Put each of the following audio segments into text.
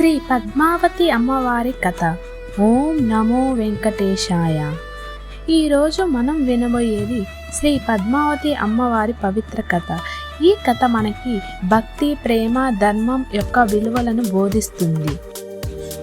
శ్రీ పద్మావతి అమ్మవారి కథ. ఓం నమో వెంకటేశాయ. ఈరోజు మనం వినబోయేది శ్రీ పద్మావతి అమ్మవారి పవిత్ర కథ. ఈ కథ మనకి భక్తి ప్రేమ ధర్మం యొక్క విలువలను బోధిస్తుంది.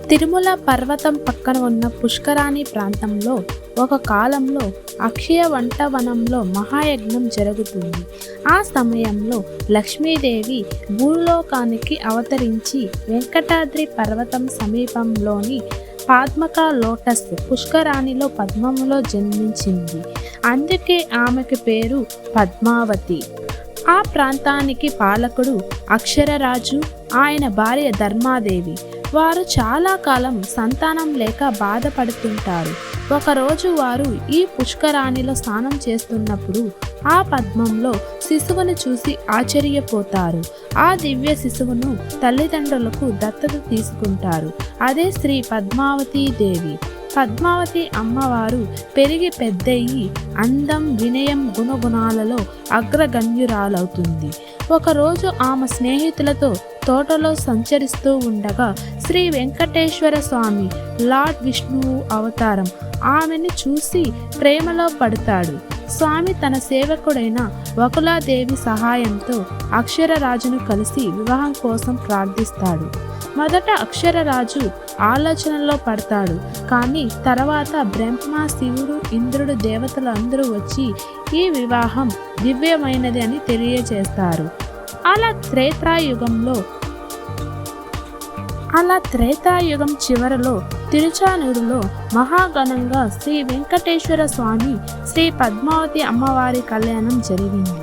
తిరుమల పర్వతం పక్కన ఉన్న పుష్కరాణి ప్రాంతంలో ఒక కాలంలో అక్షయ వంటవనంలో మహాయజ్ఞం జరుగుతుంది. ఆ సమయంలో లక్ష్మీదేవి భూలోకానికి అవతరించి వెంకటాద్రి పర్వతం సమీపంలోని పాద్మక లోటస్ పుష్కరాణిలో పద్మములో జన్మించింది. అందుకే ఆమెకు పేరు పద్మావతి. ఆ ప్రాంతానికి పాలకుడు అక్షరరాజు ఆయన భార్య ధర్మాదేవి. వారు చాలా కాలం సంతానం లేక బాధపడుతుంటారు. ఒకరోజు వారు ఈ పుష్కరాణిలో స్నానం చేస్తున్నప్పుడు ఆ పద్మంలో శిశువును చూసి ఆశ్చర్యపోతారు. ఆ దివ్య శిశువును తల్లిదండ్రులకు దత్తత తీసుకుంటారు. అదే శ్రీ పద్మావతీ దేవి. పద్మావతి అమ్మవారు పెరిగి పెద్దయ్యి అందం వినయం గుణగుణాలలో అగ్రగణ్యురాలవుతుంది. ఒకరోజు ఆమె స్నేహితులతో తోటలో సంచరిస్తూ ఉండగా శ్రీ వెంకటేశ్వర స్వామి లార్డ్ విష్ణువు అవతారం. ఆమెను చూసి ప్రేమలో పడతాడు. స్వామి తన సేవకుడైన వకులాదేవి సహాయంతో అక్షరరాజును కలిసి వివాహం కోసం ప్రార్థిస్తాడు. మొదట అక్షరరాజు ఆలోచనలో పడతాడు. కానీ తర్వాత బ్రహ్మ శివుడు ఇంద్రుడు దేవతలు అందరూ వచ్చి ఈ వివాహం దివ్యమైనది అని తెలియజేస్తారు. అలా త్రేతాయుగంలో అలా త్రేతాయుగం చివరలో తిరుచానూరులో మహాఘనంగా శ్రీ వెంకటేశ్వర స్వామి శ్రీ పద్మావతి అమ్మవారి కళ్యాణం జరిగింది.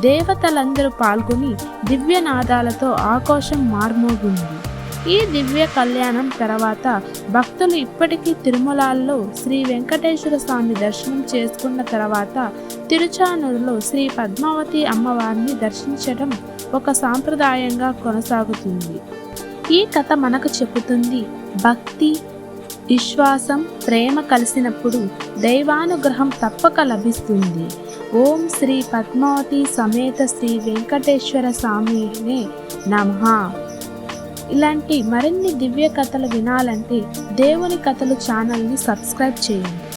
దేవతలందరూ పాల్గొని దివ్యనాదాలతో ఆకోశం మార్మోగింది. ఈ దివ్య కళ్యాణం తర్వాత భక్తులు ఇప్పటికీ తిరుమలాల్లో శ్రీ వెంకటేశ్వర స్వామి దర్శనం చేసుకున్న తర్వాత తిరుచానూరులో శ్రీ పద్మావతి అమ్మవారిని దర్శించడం ఒక సాంప్రదాయంగా కొనసాగుతుంది. ఈ కథ మనకు చెబుతుంది. భక్తి విశ్వాసం ప్రేమ కలిసినప్పుడు దైవానుగ్రహం తప్పక లభిస్తుంది. ఓం శ్రీ పద్మావతి సమేత శ్రీ వెంకటేశ్వర స్వామినే నమః. ఇలాంటి మరిన్ని దివ్య కథలు వినాలంటే దేవుని కథలు ఛానల్ని సబ్స్క్రైబ్ చేయండి.